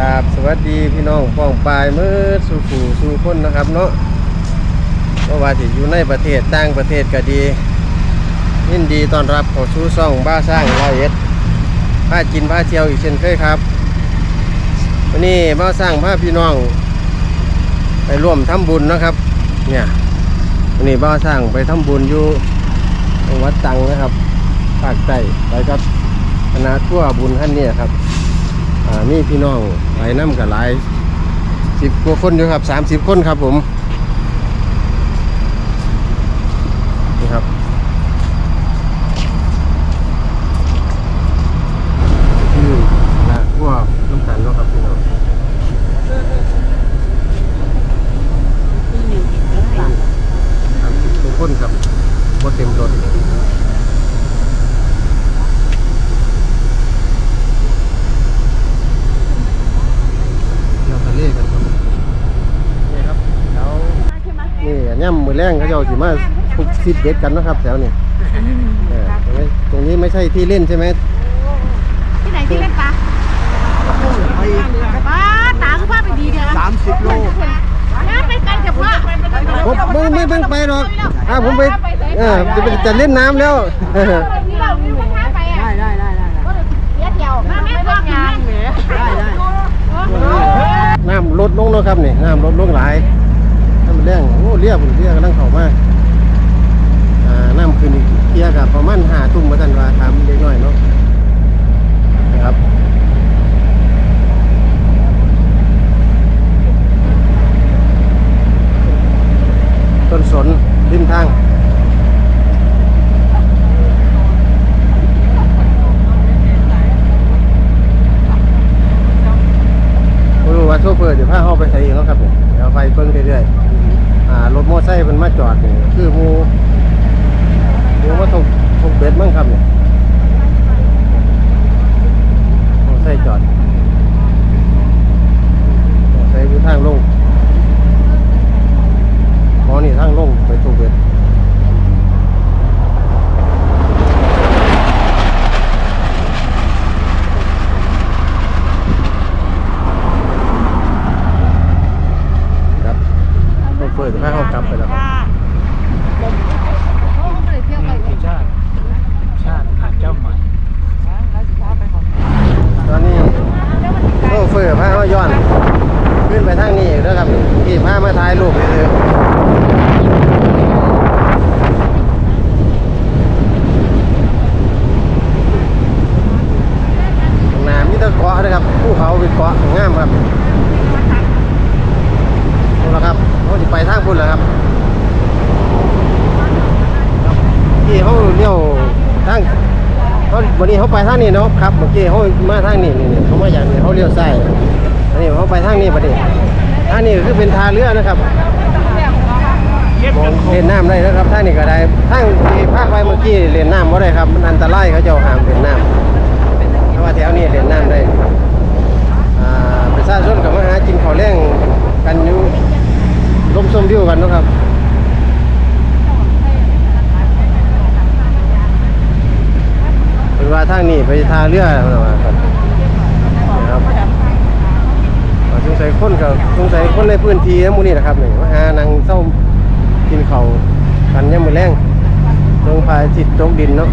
ครับสวัสดีพี่น้องป้องปลายมือสู่ผู้สู่คนนะครับเนาะเพราะว่าที่อยู่ในประเทศต่างประเทศก็ดี ยินดีต้อนรับเข้าสู่ซ่องบ้าสร้างร้อยเอ็ดพากินพาเที่ยวอีกเช่นเคยครับวันนี้บ้าสร้างพาพี่น้อง ไปร่วมทำบุญนะครับ เนี่ยวันนี้บ้าสร้างไปทำบุญอยู่วัดตังนะครับภาคใต้ไปกับคณะทั่วบุญท่านเนี่ยครับ มีพี่น้องไปน้ำกับหลายสิบกว่าคนอยู่ครับสามสิบคนครับผมนี่ครับที่ละพวกน้ำตาลเนาะครับพี่น้องสามสิบกว่าคนครับบ่เต็มรถเที่ยวทะเลกันครับนี่ครับแล้ว นี่ย่ำมือ แรงเขาเจ้าสิมาทุกฟิตเด็ดกันนะครับแถวนี้เออตรงนี้ตรงนี้ไม่ใช่ที่เล่นใช่ไหมที่ไหนที่เล่นปลาปลาตาก็พาไปดีเดียวสามสิบโลน้าไปไกลจากพ่อผมไม่ไม่ต้องไปหรอกอ่าผมไปเออจะไปจะเล่นน้ำแล้วเออนี่เรามีปัญหาไปอะได้ได้ได้ได้เดียวเดียวมาแม่พ่องานได้ได้น้ำลดลงแล้วครับนี่น้ำลดลงหลายน้ำมัน แรงโอ้เรียบเรียกกำลังเข้ามาอ่าน้ำขึ้นอีกเทียกับประมาณหาทุ่มมาทันว่าทำเล็กน้อยเนาะนะครับต้นสนริมทางไม่รู้ว่าโชเฟอร์เดี๋ยวพาเข้าไปใส่เองแล้วครับเนี่ยเดี๋ยวไปเบิ้งเรื่อยๆารถมอไซค์มันมาจอดนี่คือมูมูมาถูกถกเบ็ดมั้งครับเนี่ยมอไซค์จอดมอไซค์อยู่ทางลงหมอนี่ทางลงไปถูกเบ็ดครับ โชเฟอร์เดี๋ยวพาเขากลับไปแล้วครับชาติชาติหาดเจ้าใหม่ตอนนี้โซเฟอร์พาเขาย้อน ขึ้นไปทางนี้แล้วครับขี่พามาถ่ายรูปเลยข้างหน้ามีแตะเกาะนะครับภูเขาเป็นเกาะงามครับนี่แหละครับเขาจะไปทางพุ่นแล้วครับที่เขาเลี้ยวทางเขาวั นี้เขาไปทางนี้เนาะครับเมื่อกี้เขามาทางนี้นี่เขามาอย่างนี้เขาเลี้ยวซ้ายอันนี้เขาไปทางนี้ประเดี๋ยวทางนี้คือเป็นทาเรือนะครับมองเล่นน้ำได้นะครับท่างนี่ก็ได้ทั้งที่ภาคไปเมื่อกี้เล่นน้ำบ่ได้ครับมันอันตรายเขาจะห้ามเล่นน้ำเพราะว่าแถวนี้เล่นน้ำได้ประชาชนกับมาหากินข้าวแรงกันอยู่ลมชมวิวกันนะครับเป็น ว่าทางนี้ไปทาเรือมาครับนะครับอ่าสงสัยคนกับสงสัยคนในพื้นที่นะหมูนี่นะครับนี่มาหานางเศร้ากินเขากันย่ำมือแรงตรงพายจิตตกดินเนาะ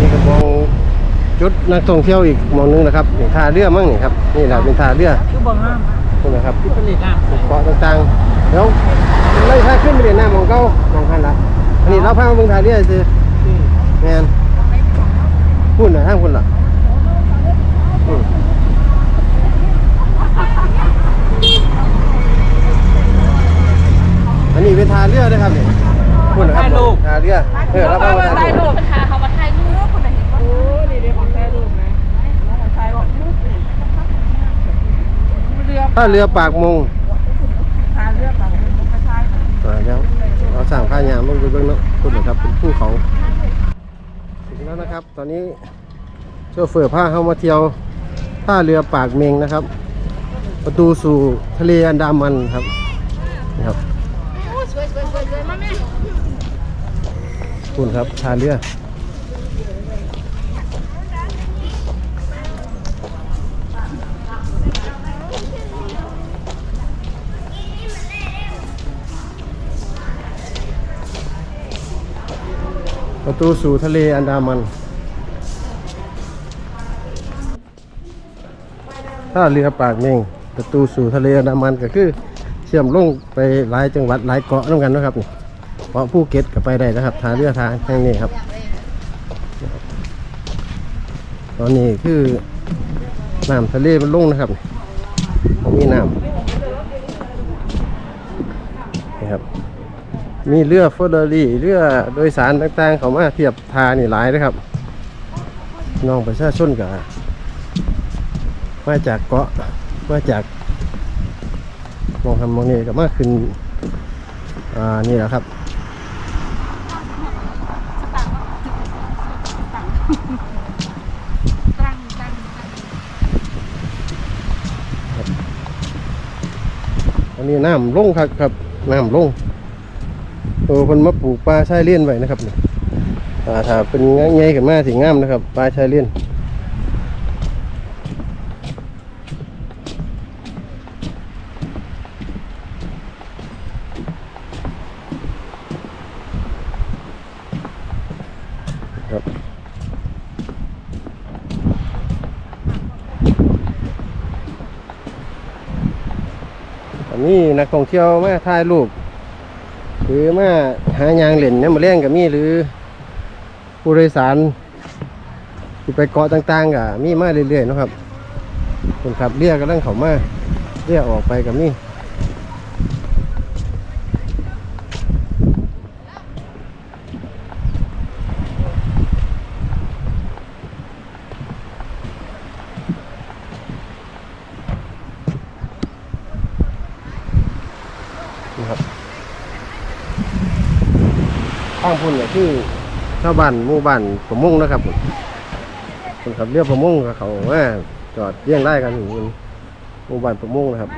นี่ก็มอง จุดนักท่องเที่ยวอีกหมองนึงนะครับนี่ท่าเรือมั้งนี่ครับนี่แหละเป็นท่าเรือคือบ่งามนี่นะครับผลิตน้ำเกาะต่างๆเดี๋ยวไล่พาขึ้นไปเรียนน้ำของเขามองคันละอันนี้เราพามาเบิ่งท่าเรือซื้อแมนพุ่นนะทางพุ่นล่ะอืมอันนี้เป็นท่าเรือนะครับนี่พุ่นนะครับท่าเรือเออเราพามาท่าเรือ ปัญหาเขามาถ่ายรูปคนไหนเห็น โอ้นี่เดี๋ยวของแท้รูปนะใช่บอก เรือท่าเรือปากมงพาเรือแบบไม่ใช่อ่าเดี๋ยวเราสั่งผ้ายางลงไปเบื้องเนาะพุ่นนะครับเป็นภูเขาเแล้วนะครับ ตอนนี้โชเฟอร์พาเข้ามาเที่ยวท่าเรือปากเมงนะครับ ประตูสู่ทะเลอันดามันครับนี่ครับโอ้สวยสวยสวยสวยมาแม่คุณครับท่าเรือ ประตูสู่ทะเลอันดามัน ถ้าเรือปากเมงประตูสู่ทะเลอันดามันก็คือเชื่อมลงไปหลายจังหวัดหลายเกาะน้ำกันนะครับนี่เพราะภูเก็ตก็ไปได้นะครับทางเรือทางแห่งนี้ครับ ตอนนี้คือน้ำทะเลมันลงนะครับมีน้ำ มีเรือฟอร์รารี่เรือโดยสารต่างๆ เขามาเทียบทานี่หลายนะครับน้องประชาชนกับมาจากเกาะมาจากมองทำมองนี่ก็มาขึ้นอ่านี่แหละครับอันนี้น้ำลงครับครับน้ำลง โอ้คนมาปลูกปลาชายเลี้ยนไว้นะครับนี่อ่าถ้าเป็นไงขึ้นมาถึงามนะครับปลาชายเลี้ยนครับอันนี้นักท่องเที่ยวมาถ่ายรูป หรือมาหายางเหล่นเนี่ยมาเล่นกับมีหรือผู้โดยสารที่ไปเกาะต่างๆกับมีมาเรื่อยๆนะครับคนขับเรียกกำลังเขามาเรียกออกไปกับมี ข้างพุ่นก็คือชาวบ้านหมู่บ้านประมงนะครับผมคนขับเรือประมงกับเขามาจอดเรียงไล่กันอยู่บนหมู่บ้านประมงนะครับน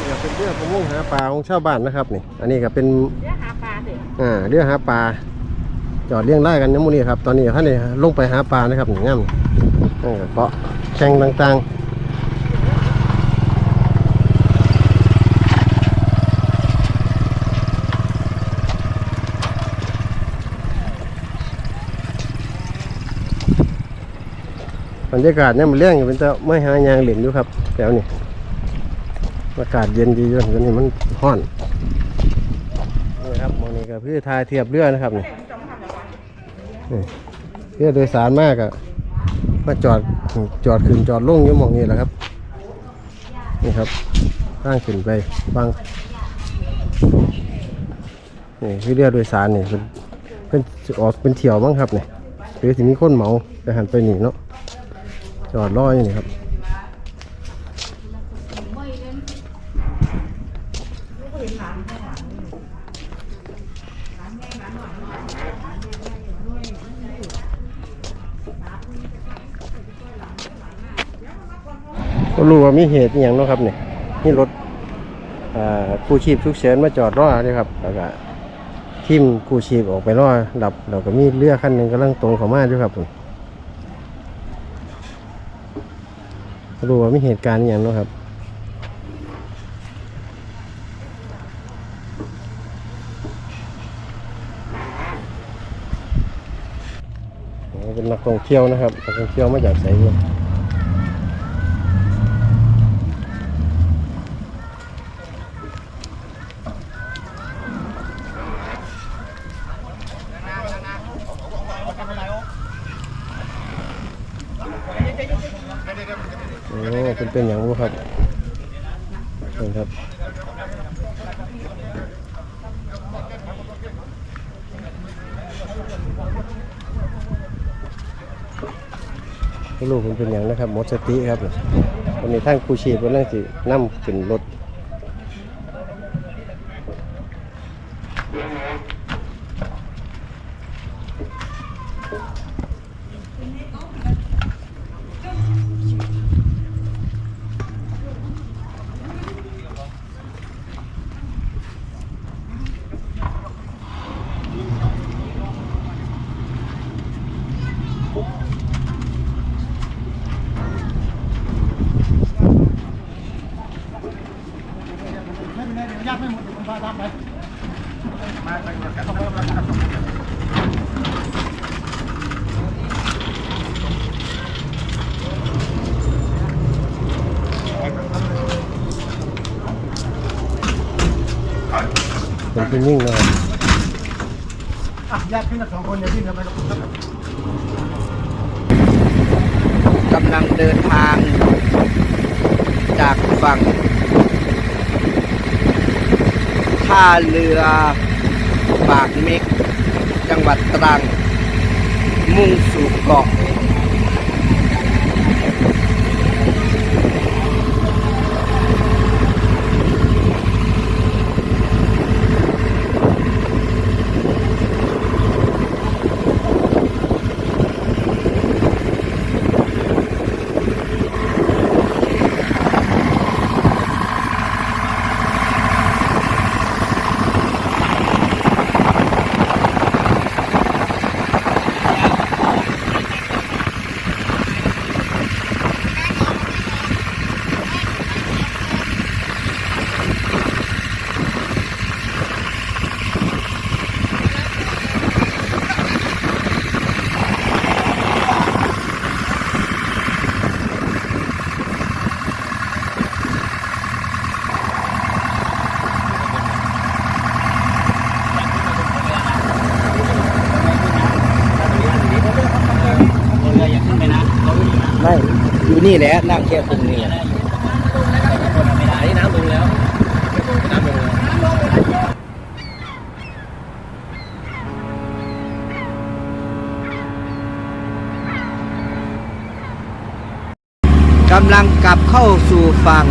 ี่ก็เป็นเรือประมงหาปลาของชาวบ้านนะครับนี่ อันนี้ก็เป็นเดี๋ยวหาปลาสิอ่าเรือหาปลาจอดเลี้ยงไล่กันน้ำมูนี่ครับ ตอนนี้ท่านนี่ลงไปหาปลานะครับนี่ง่ามนี่ก็เกาะแข่งต่างๆ รรยากาศเนี่ยมันเลี้ยงอยู่เป็นแต่ไม่หายางเหรียญอยู่ครับแถวนี้อากาศเย็นดีอยู่ตอนนี้มันร้อนนี่ครับมองนี้ก็คือทายเทียบเรือนะครับนี่เรือโดยสารมากอะมาจอดจอดขึ้นจอดลงอยู่มองนี้แหละครับ นี่ครับข้างขึ้นไปฟังนี่คือเรือโดยสารนี่เป็นเป็นออกเป็นเที่ยวบ้างครับนี่หรือถึงมีคนเมาไปหันไปหนีเนาะ จอดรออยู่นี่ครับก็รู้ว่ามีเหตุอย่างเนาะครับเนี่ยนี่รถกู้ชีพฉุกเฉินมาจอดรอเลยครับแล้วก็ทีมกู้ชีพออกไปรอดับเราก็มีเรือคันหนึ่งกำลังตรงเข้ามาด้วยครับผม รู้ว่ามีเหตุการณ์อย่างนาะครับเป็นนักท่องเที่ยวนะครับนักท่องเที่ยวมาจากไสเนี่ย โอ้เป็นเป็นอย่างรู้ครับเป็นครับลูกมันเป็นอย่างนะครับหมดสติครับวันนี้ท่านกูชีพกำลังสินั่ขึ้นรถ เป็นที่นิ่งเลย ญาติขึ้นกับสองคนเดี๋ยวพี่ทำไม กำลังเดินทางจาก ฝั่งท่าเรือปากเม็ก จังหวัดตรัง มุ่งสู่เกาะ ไม่ อยู่นี่แหละนั่งแค่ตรงนี้กำลังกลับเข้าสู่ฝั่ง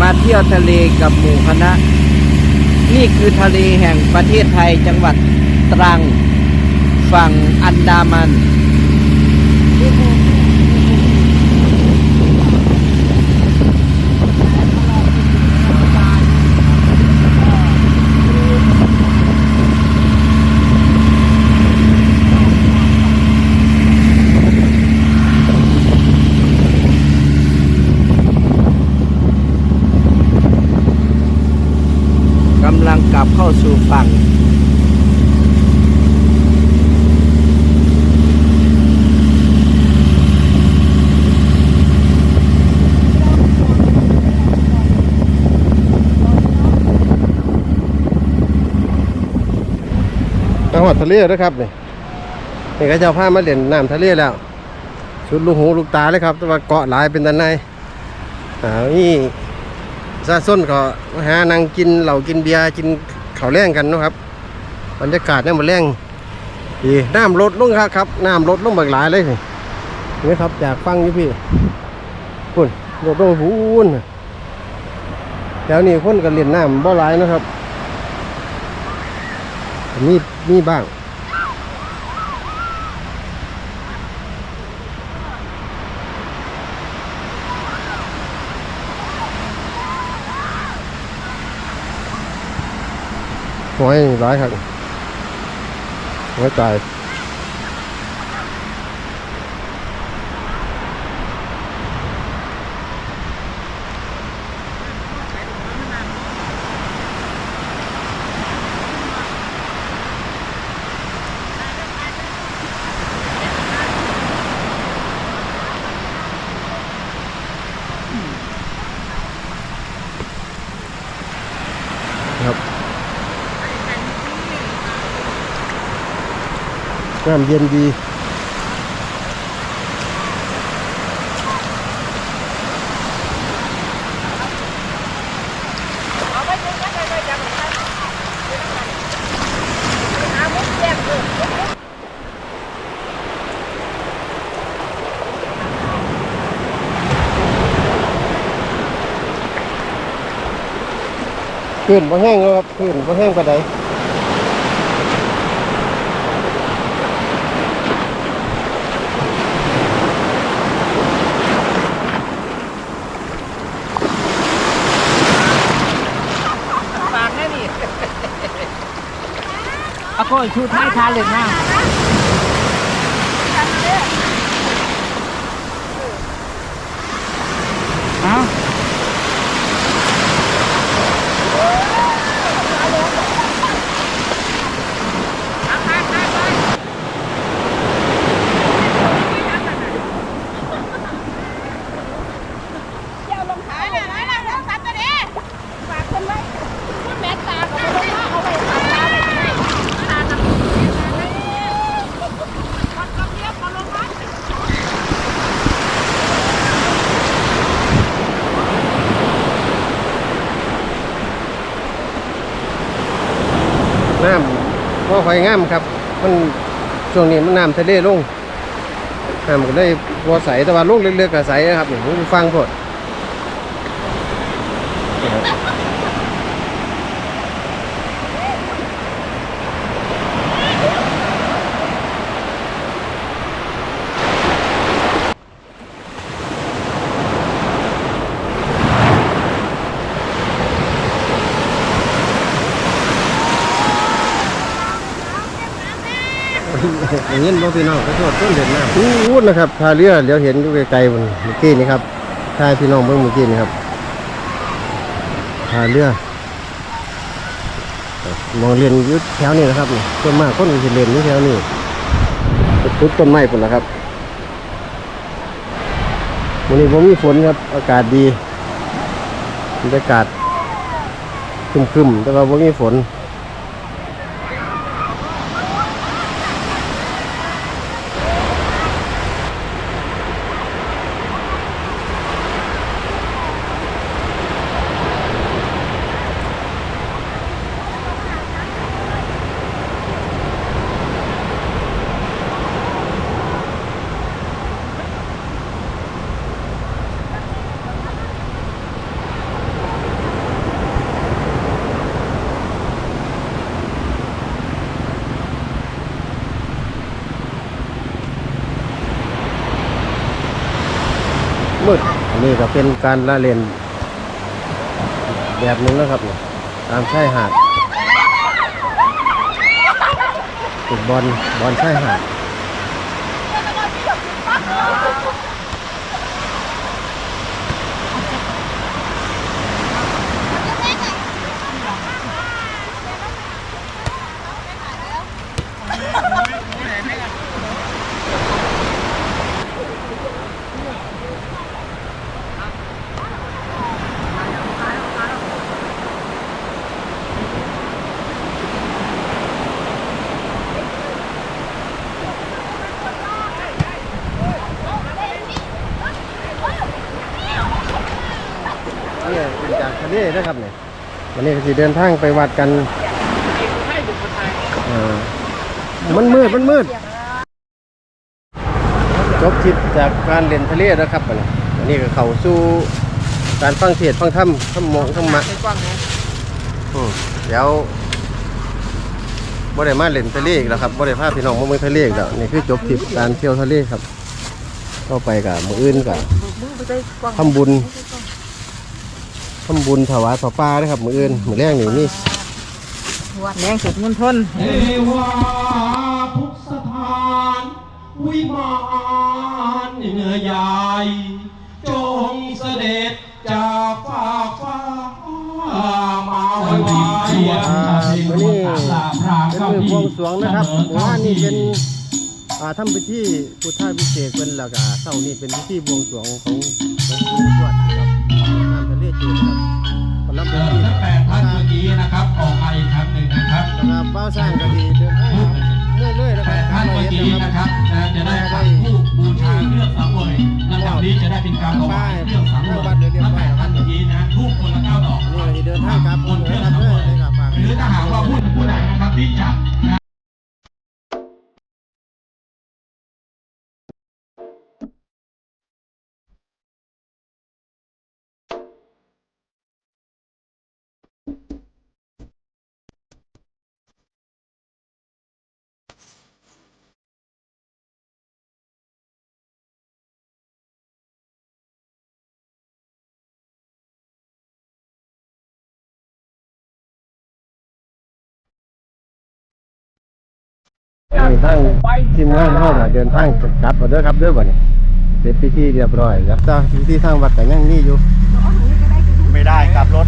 มาเที่ยวทะเลกับหมู่คณะ นี่คือทะเลแห่งประเทศไทยจังหวัดตรัง ฝั่งอันดามัน กำ ลับเข้าสู่ฝั่งจังหวัดทะเลด้วยครับนี่นี่ก็จะเอาผ้ามาเล่นน้ำทะเลแล้วชุดลูกหูลูกตาเลยครับแต่ว่าเกาะหลายเป็นตันในอ่านี่ ซาส้นก็หานั่งกินเหล้ากินเบียร์กินข้าวแรงกันนะครับบรรยากาศเนี่ยมันแรงดีน้ำลดลงครับครับน้ำลดลงบักหลายเลยนี่นี่ครับจากฟังอยู่พี่พุ่นลดลงพูนแถวนี้คนก็เล่นน้ำบ่หลายนะครับมีมีบ้าง หอยนี่ร้ายครับหอยตายครับน้ำเย็นดี เอาไปดูกันไปจับไปเอามุก แยกเลยขึ้นบ่แห้งแล้วครับขึ้นบ่แห้งไปานใด ปากแม่นี่ เอาก็ชูท้ายทาเลยนะเอา น้ำว่าะไฟงามครับ มันช่วงนี้มันน้ำทะเลลงน้ำก็ได้บัวใสแต่ว่าลูกเล็กๆก็ใสนะครับนี่ผมฟังพด อย่างนี้บ่พี่น้องไปโทษต้นเด่นน้ำอู้ดนะครับท่าเรือเดี๋ยวเห็นอยู่ไกลๆมันเมื่อกี้นี่ครับท่าพี่น้องเบิ่งเมื่อกี้นี่ครับท่าเรือมองเรียนอยุดแถวนี้นะครับนี่ส่วนมากคนก็สิเรียนอยู่แถวนี้ทุกต้นไม้พุ่นละครับวันนี้ผมมีฝนครับ อากาศดีบรรยากาศครึมๆแต่ว่าผมมีฝน มืดอั นี่ก็เป็นการละเล่นแบบนึงนะครับนี่ตามชายหาดติดบอลบอลชายหาด นะครับเนี่ยวันนี้ก็สิเดินทางไปวัดกันอ่ามันมืดมันมืด จบทริปจากการเล่นทะเลนะครับวันนี้วันนี้ก็เข้าสู่การฟังเทศน์ฟังธรรมธรรมโมธรรมะในกว้างนะอืมเดี๋ยวบ่ได้มาเล่นทะเลอีกแล้วครับบ่ได้พาพี่น้องมาเมืองทะเลอีกแล้วนี่คือจบทริปการเที่ยวทะเลครับเข้าไปกับมืออื่นกับทำบุญ ทำบุญถวายพระป่าเด้อครับมืออื่นมือแรกนี่นี่แรงสุดมุนทนเทวาทุกสถาน วิมานเหนือใหญ่จงเสด็จจากฟากฟ้ามาไว้ไว้อ่ามื้อนี้เป็นมือบวงสรวงนะครับหมู่บ้านนี่เป็นอ่าทำพิธีพุทธาพิเศษกเป็นแล้วก็เช้านี่เป็นพิธีบวงสรวงของของหลวงพ่อทวด นะครับน้ำทะเลจืดครับกำลังเอเป็นที่ทั้งแปดท่านเมื่อกี้นะครับออกมาอีกครั้งหนึ่งนะครับนะครับเป้าสร้างก็ดีเดินทางเรื่อยๆนะคแปรับดท่านเมื่อกี้นะครับนะจะได้ปักทูปบูชาเครื่องสังเวยลำดับนี้จะได้เป็นการถวายเครื่องสังเวยทั้งแปดท่านเมื่อกี้นะทูปคนละเก้าดอกนี่ก็จะเดินทางกลับบบนเครื่อองสัสังเวยหรือถ้าหากว่าผู้ผู้ใดนะครับที่จะ นะนี่ทางทีมงานเขาน่ะเดินทางกลับมาเด้อครับเด้อบ่นี่เสร็จพิธีเรียบร้อยแล้วจ้าพิธีทางวัดก็ยังนี่อยู่ ไม่ได้กลับรถ